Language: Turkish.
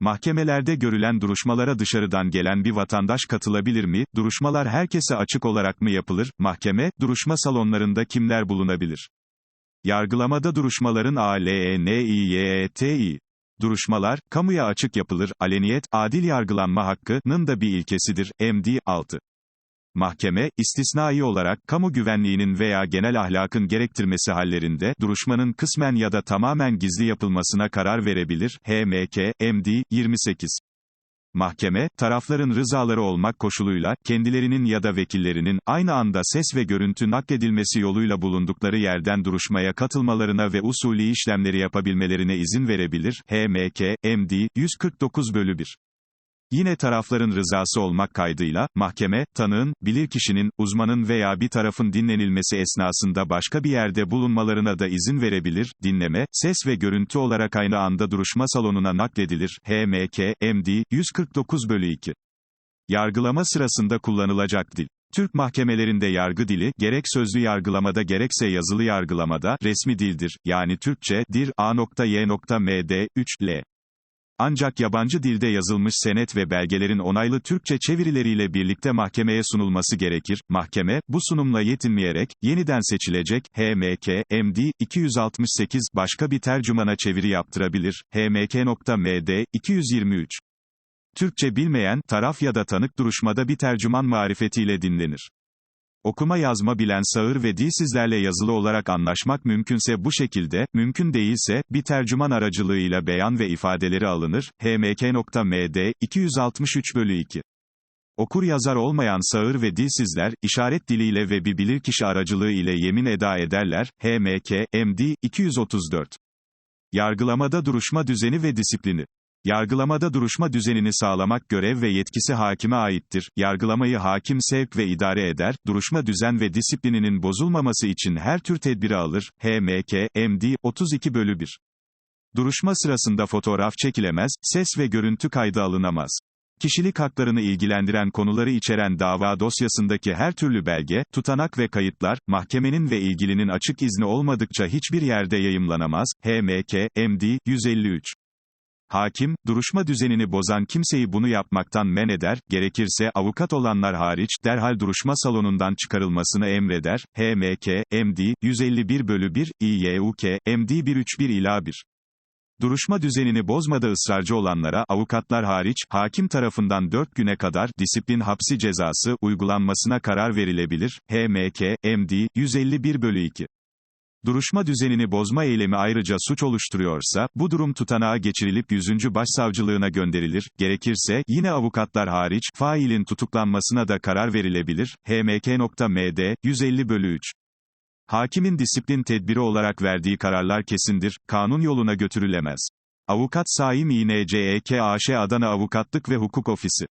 Mahkemelerde görülen duruşmalara dışarıdan gelen bir vatandaş katılabilir mi? Duruşmalar herkese açık olarak mı yapılır? Mahkeme, duruşma salonlarında kimler bulunabilir? Yargılamada duruşmaların ALENİYETİ. Duruşmalar, kamuya açık yapılır, aleniyet, adil yargılanma hakkının da bir ilkesidir, MD, 6. Mahkeme, istisnai olarak, kamu güvenliğinin veya genel ahlakın gerektirmesi hallerinde, duruşmanın kısmen ya da tamamen gizli yapılmasına karar verebilir, HMK, MD, 28. Mahkeme, tarafların rızaları olmak koşuluyla, kendilerinin ya da vekillerinin, aynı anda ses ve görüntü nakledilmesi yoluyla bulundukları yerden duruşmaya katılmalarına ve usulü işlemleri yapabilmelerine izin verebilir, HMK, MD, 149 bölü 1. Yine tarafların rızası olmak kaydıyla, mahkeme, tanığın, bilirkişinin, uzmanın veya bir tarafın dinlenilmesi esnasında başka bir yerde bulunmalarına da izin verebilir, dinleme, ses ve görüntü olarak aynı anda duruşma salonuna nakledilir, HMK, MD, 149 bölü 2. Yargılama sırasında kullanılacak dil. Türk mahkemelerinde yargı dili, gerek sözlü yargılamada gerekse yazılı yargılamada, resmi dildir, yani Türkçe, dir, a.y.md, 3, l. Ancak yabancı dilde yazılmış senet ve belgelerin onaylı Türkçe çevirileriyle birlikte mahkemeye sunulması gerekir. Mahkeme, bu sunumla yetinmeyerek, yeniden seçilecek, HMK, MD, 268, başka bir tercümana çeviri yaptırabilir, HMK.MD, 223. Türkçe bilmeyen, taraf ya da tanık duruşmada bir tercüman marifetiyle dinlenir. Okuma yazma bilen sağır ve dilsizlerle yazılı olarak anlaşmak mümkünse bu şekilde, mümkün değilse, bir tercüman aracılığıyla beyan ve ifadeleri alınır, hmk.md, 263 bölü 2. Okur yazar olmayan sağır ve dilsizler, işaret diliyle ve bir bilirkişi aracılığı ile yemin eda ederler, HMK, MD, 234. Yargılamada duruşma düzeni ve disiplini. Yargılamada duruşma düzenini sağlamak görev ve yetkisi hakime aittir. Yargılamayı hakim sevk ve idare eder, duruşma düzen ve disiplininin bozulmaması için her tür tedbiri alır. HMK, MD, 32 bölü 1. Duruşma sırasında fotoğraf çekilemez, ses ve görüntü kaydı alınamaz. Kişilik haklarını ilgilendiren konuları içeren dava dosyasındaki her türlü belge, tutanak ve kayıtlar, mahkemenin ve ilgilinin açık izni olmadıkça hiçbir yerde yayımlanamaz. HMK, MD, 153. Hakim, duruşma düzenini bozan kimseyi bunu yapmaktan men eder, gerekirse, avukat olanlar hariç, derhal duruşma salonundan çıkarılmasını emreder, HMK, MD, 151 bölü 1, İYUK, MD 131 ila 1. Duruşma düzenini bozmada ısrarcı olanlara, avukatlar hariç, hakim tarafından 4 güne kadar, disiplin hapsi cezası, uygulanmasına karar verilebilir, HMK, MD, 151 bölü 2. Duruşma düzenini bozma eylemi ayrıca suç oluşturuyorsa, bu durum tutanağa geçirilip 100. Başsavcılığına gönderilir, gerekirse, yine avukatlar hariç, failin tutuklanmasına da karar verilebilir, hmk.md, 150 bölü 3. Hakimin disiplin tedbiri olarak verdiği kararlar kesindir, kanun yoluna götürülemez. Avukat Saim İNCEK AŞ Adana Avukatlık ve Hukuk Ofisi